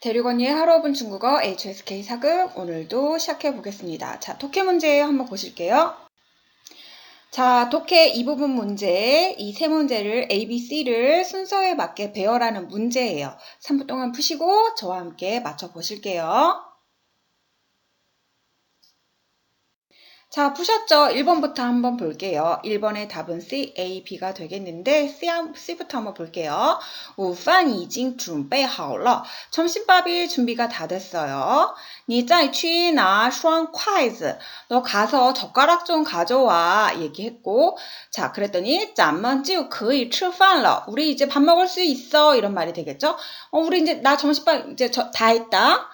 대륙언니의 하루 5분 중국어 HSK 4급 오늘도 시작해 보겠습니다. 자, 독해 문제 한번 보실게요. 자, 독해 이 부분 문제, 이 세 문제를 A, B, C를 순서에 맞게 배열하는 문제예요. 3분 동안 푸시고 저와 함께 맞춰 보실게요. 자, 푸셨죠? 1번부터 한번 볼게요. 1번의 답은 C, A, B가 되겠는데 C, C부터 한번 볼게요. 午饭已经准备好了. 점심밥이 준비가 다 됐어요. 你再去拿双筷子. 너 가서 젓가락 좀 가져와. 얘기했고. 자, 그랬더니 咱们就可以吃饭了. 우리 이제 밥 먹을 수 있어. 이런 말이 되겠죠? 어, 우리 이제 나 점심밥 이제 저, 다 했다.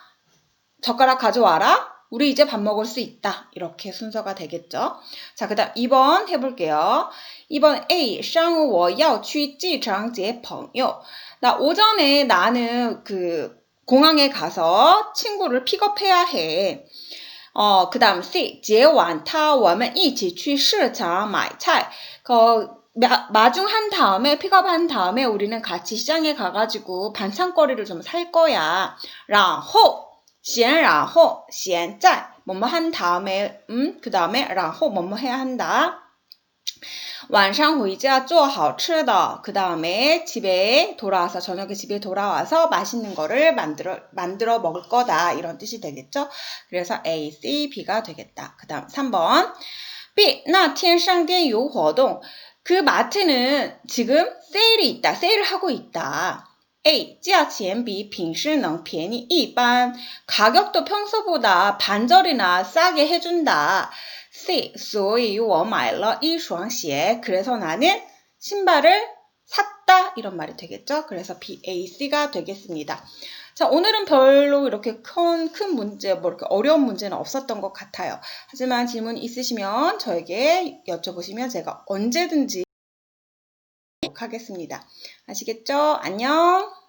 젓가락 가져와라. 우리 이제 밥 먹을 수 있다. 이렇게 순서가 되겠죠. 자, 그 다음 2번 해볼게요. 2번 A, 上午我要去机场接朋友. 나 오전에 나는 그 공항에 가서 친구를 픽업해야 해. 어, 그 다음 C, 节完他我们一起去市场买菜. 그 마- 마중한 다음에 픽업한 다음에 우리는 같이 시장에 가가지고 반찬거리를 좀 살 거야. 然后 闲然后现在 뭐뭐 한 다음에 음, 그 다음에 然后 뭐뭐 해야 한다. 晚上回家做好吃的. 그 다음에 집에 돌아와서 저녁에 집에 돌아와서 맛있는 거를 만들어 만들어 먹을 거다. 이런 뜻이 되겠죠? 그래서 A, C, B가 되겠다. 그 다음 3번. B, 那天商店有活动. 그 마트는 지금 세일이 있다. 세일을 하고 있다. A, 价钱比平时能便宜一般. 가격도 평소보다 반절이나 싸게 해준다. C, 所以我买了一双鞋. 그래서 나는 신발을 샀다. 이런 말이 되겠죠? 그래서 B, A, C가 되겠습니다. 자, 오늘은 별로 이렇게 큰, 큰 문제, 뭐 이렇게 어려운 문제는 없었던 것 같아요. 하지만 질문 있으시면 저에게 여쭤보시면 제가 언제든지 하겠습니다. 아시겠죠? 안녕!